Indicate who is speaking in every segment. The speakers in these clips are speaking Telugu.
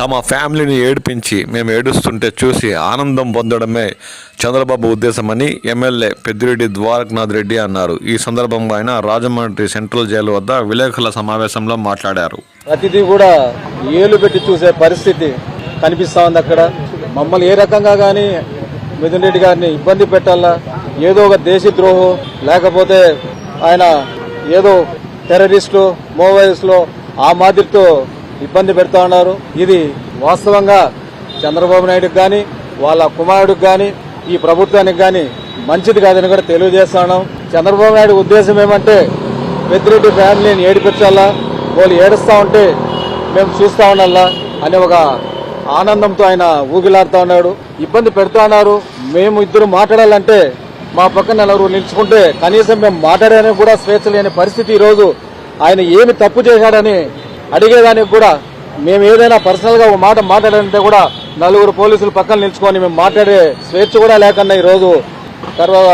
Speaker 1: తమ ఫ్యామిలీని ఏడిపించి మేము ఏడుస్తుంటే చూసి ఆనందం పొందడమే చంద్రబాబు ఉద్దేశమని ఎమ్మెల్యే పెద్దిరెడ్డి ద్వారకనాథ్ రెడ్డి అన్నారు. ఈ సందర్భంగా ఆయన రాజమండ్రి సెంట్రల్ జైలు వద్ద విలేకరుల సమావేశంలో మాట్లాడారు.
Speaker 2: ప్రతిదీ కూడా ఏలు పెట్టి చూసే పరిస్థితి కనిపిస్తా ఉంది అక్కడ. మమ్మల్ని ఏ రకంగా కానీ మిథున్ రెడ్డి గారిని ఇబ్బంది పెట్టాలా? ఏదో ఒక దేశద్రోహం లేకపోతే ఆయన ఏదో టెర్రరిస్టులు మోబైల్స్లో ఆ మాదిరితో ఇబ్బంది పెడతా ఉన్నారు. ఇది వాస్తవంగా చంద్రబాబు నాయుడుకి కానీ వాళ్ళ కుమారుడికి కానీ ఈ ప్రభుత్వానికి కానీ మంచిది కాదని కూడా తెలియజేస్తున్నాం చంద్రబాబు నాయుడు ఉద్దేశం ఏమంటే పెద్దిరెడ్డి ఫ్యామిలీని ఏడిపించాలా వాళ్ళు ఏడుస్తా ఉంటే మేము చూస్తా ఉండాలా అనే ఒక ఆనందంతో ఆయన ఊగిలాడుతూ ఉన్నాడు. ఇబ్బంది పెడుతూ ఉన్నారు. మేము ఇద్దరు మాట్లాడాలంటే మా పక్కన నలుగురు నిలుచుకుంటే కనీసం మేము మాట్లాడడానికి కూడా స్వేచ్ఛ లేని పరిస్థితి ఈరోజు. ఆయన ఏమి తప్పు చేశాడని అడిగేదానికి కూడా మేము ఏదైనా పర్సనల్గా ఒక మాట మాట్లాడాలంటే కూడా నలుగురు పోలీసులు పక్కన నిల్చుకొని మేము మాట్లాడే స్వేచ్ఛ కూడా లేకుండా ఈరోజు తర్వాత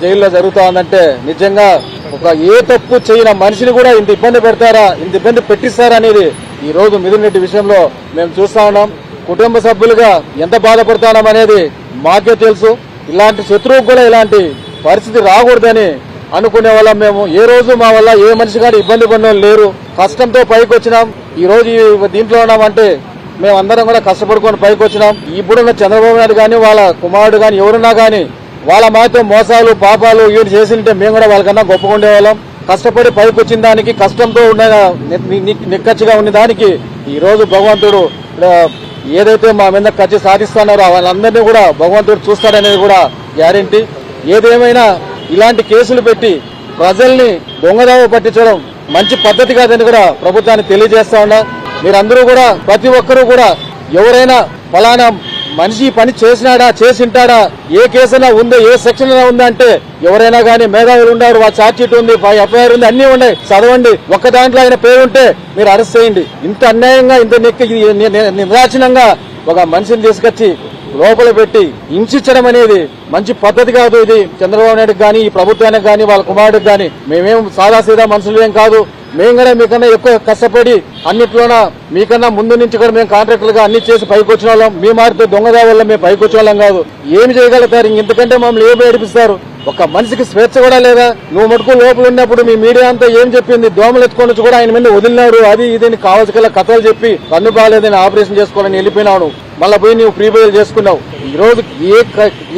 Speaker 2: జైల్లో జరుగుతా ఉందంటే నిజంగా ఒక ఏ తప్పు చేయని మనిషిని కూడా ఇంత ఇబ్బంది పెడతారా ఇంత ఇబ్బంది పెట్టిస్తారా అనేది ఈరోజు మిథున్ రెడ్డి విషయంలో మేము చూస్తా ఉన్నాం. కుటుంబ సభ్యులుగా ఎంత బాధపడతాం అనేది మాకే తెలుసు. ఇలాంటి శత్రువుకు కూడా ఇలాంటి పరిస్థితి రాకూడదని అనుకునే వాళ్ళం మేము. ఏ రోజు మా వల్ల ఏ మనిషి కానీ ఇబ్బంది పడిన వాళ్ళు లేరు. కష్టంతో పైకి వచ్చినాం. ఈ రోజు దీంట్లో ఉన్నామంటే మేమందరం కూడా కష్టపడుకొని పైకి వచ్చినాం. ఇప్పుడున్న చంద్రబాబు నాయుడు కానీ వాళ్ళ కుమారుడు కానీ ఎవరున్నా కానీ వాళ్ళ మాత్రం మోసాలు పాపాలు ఇవి చేసింటే మేము కూడా వాళ్ళకన్నా గొప్పగా ఉండేవాళ్ళం. కష్టపడి పైకి వచ్చిన దానికి కష్టంతో ఉన్న నిక్కచ్చిగా ఉన్న దానికి ఈ రోజు భగవంతుడు ఏదైతే మా మీద ఖర్చు సాధిస్తున్నారో వాళ్ళందరినీ కూడా భగవంతుడు చూస్తాడనేది కూడా గ్యారంటీ. ఏదేమైనా ఇలాంటి కేసులు పెట్టి ప్రజల్ని దొంగదావ పట్టించడం మంచి పద్ధతి కాదని కూడా ప్రభుత్వానికి తెలియజేస్తా ఉన్నా. మీరందరూ కూడా ప్రతి ఒక్కరూ కూడా ఎవరైనా ఫలానా మనిషి పని చేసినాడా చేసింటాడా ఏ కేసైనా ఉందో ఏ సెక్షన్ ఉందా అంటే ఎవరైనా కానీ మేధావులు ఉన్నారు వాళ్ళ ఛార్జ్ షీట్ ఉంది ఎఫ్ఐఆర్ ఉంది అన్ని ఉన్నాయి. చదవండి. ఒక్క దాంట్లో ఆయన పేరు ఉంటే మీరు అరెస్ట్ చేయండి. ఇంత అన్యాయంగా ఇంత నెక్కి నిర్దాక్షిణంగా ఒక మనిషిని తీసుకొచ్చి లోపల పెట్టి హింసించడం అనేది మంచి పద్ధతి కాదు ఇది. చంద్రబాబు నాయుడుకి కానీ ఈ ప్రభుత్వానికి కానీ వాళ్ళ కుమారుడికి కానీ మేమేం సాదాసీదా మనుషులు ఏం కాదు. మేము కూడా మీకన్నా ఎక్కువ కష్టపడి అన్నిట్లోన మీకన్నా ముందు నుంచి కూడా మేము కాంట్రాక్టులుగా అన్ని చేసి పైకి వచ్చిన వాళ్ళం మీ మారితే దొంగదా వల్ల మేము పైకి వచ్చే వాళ్ళం కాదు. ఏమి చేయగలుగుతారు? ఇంతకంటే మమ్మల్ని ఏమి ఏడిపిస్తారు? ఒక మనిషికి స్వేచ్ఛ కూడా లేదా? నువ్వు మటుకు లోపల ఉన్నప్పుడు మీ మీడియా అంతా ఏం చెప్పింది? దోమలు ఎత్తుకొని కూడా ఆయన మీద వదిలినారు అది ఇది కావాల్సిన కథలు చెప్పి కన్ను బాగాలేదని ఆపరేషన్ చేసుకోవాలని వెళ్ళిపోయినావు మళ్ళీ పోయి నువ్వు ప్రీ బయలు చేసుకున్నావు. ఈ రోజు ఏ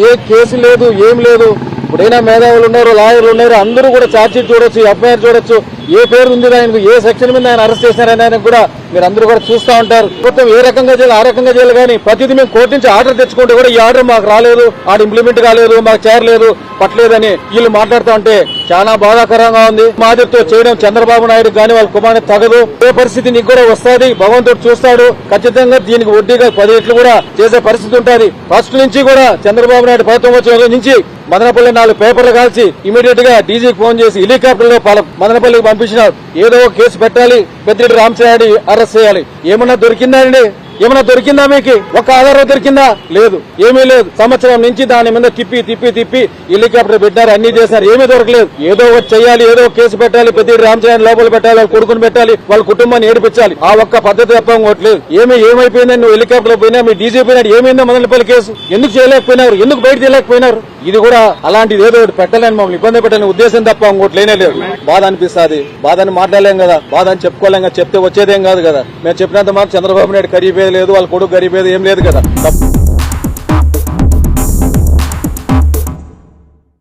Speaker 2: ఏ కేసు లేదు ఏం లేదు. ఇప్పుడైనా మేధావులు ఉన్నారు లాయర్లు ఉన్నారు అందరూ కూడా ఛార్జ్ చూడొచ్చు ఎఫ్ఐఆర్ చూడొచ్చు. ఏ పేరు ఉంది ఆయనకు ఏ సెక్షన్ మీద ఆయన అరెస్ట్ చేశారని ఆయన కూడా మీరు అందరూ కూడా చూస్తూ ఉంటారు. మొత్తం ఏ రకంగా చేయాలి ఆ రకంగా చేయాలి కానీ ప్రతిదీ మేము కోర్టు నుంచి ఆర్డర్ తెచ్చుకుంటే కూడా ఈ ఆర్డర్ మాకు రాలేదు ఆడ ఇంప్లిమెంట్ కాలేదు మాకు చేరలేదు పట్టలేదని వీళ్ళు మాట్లాడుతూ ఉంటే చాలా బాధాకరంగా ఉంది. మాదిరితో చేయడం చంద్రబాబు నాయుడు కానీ వాళ్ళ కుమారుని తగదు. ఏ పరిస్థితి నీకు కూడా వస్తుంది? భగవంతుడు చూస్తాడు. ఖచ్చితంగా దీనికి వడ్డీగా పది రెట్లు కూడా చేసే పరిస్థితి ఉంటుంది. ఫస్ట్ నుంచి కూడా చంద్రబాబు నాయుడు ప్రభుత్వం వచ్చిన నుంచి మదనపల్లి నాలుగు పేపర్లు కాల్చి ఇమీడియట్గా డీజీకి ఫోన్ చేసి హెలికాప్టర్లో పాల- మదనపల్లికి పంపించినారు ఏదో కేసు పెట్టాలి. పెద్దిరెడ్డి రామచంద్రారెడ్డి అరెస్ట్ చేయాలి. ఏమన్నా దొరికిందా అండి? ఏమైనా దొరికిందా మీకు? ఒక ఆధారం దొరికిందా? లేదు. ఏమీ లేదు. సంవత్సరం నుంచి దాని మీద తిప్పి తిప్పి తిప్పి హెలికాప్టర్ పెట్టారు అన్ని చేశారు. ఏమీ దొరకలేదు. ఏదో ఒకటి చేయాలి ఏదో కేసు పెట్టాలి పెద్దిరెడ్డి రామచంద్ర లోపల పెట్టాలి వాళ్ళ కొడుకుని పెట్టాలి వాళ్ళ కుటుంబాన్ని ఏడిపించాలి. ఆ ఒక్క పద్ధతి తప్ప ఇంకోట్లేదు. ఏమి ఏమైపోయిందని నువ్వు హెలికాప్టర్ పోయినా మీ డీజీ పోయినా ఏమైందో మదనపల్లి కేసు. ఎందుకు చేయలేకపోయినారు? ఎందుకు బయట చేయలేకపోయినారు ఇది కూడా అలాంటిది ఏదో ఒకటి పెట్టలేని మమ్మల్ని ఇబ్బంది పెట్టని ఉద్దేశం తప్ప ఇంకోటి లేనే లేదు. బాధ అనిపిస్తుంది. బాధ అని మాట్లాడలేం కదా. బాధ అని చెప్పుకోలేం కదా. చెప్తే వచ్చేదేం కాదు కదా. మేము చెప్పినంత మాత్రం చంద్రబాబు నాయుడు గరీబేది లేదు వాళ్ళ కొడుకు గరీబేది ఏం లేదు కదా.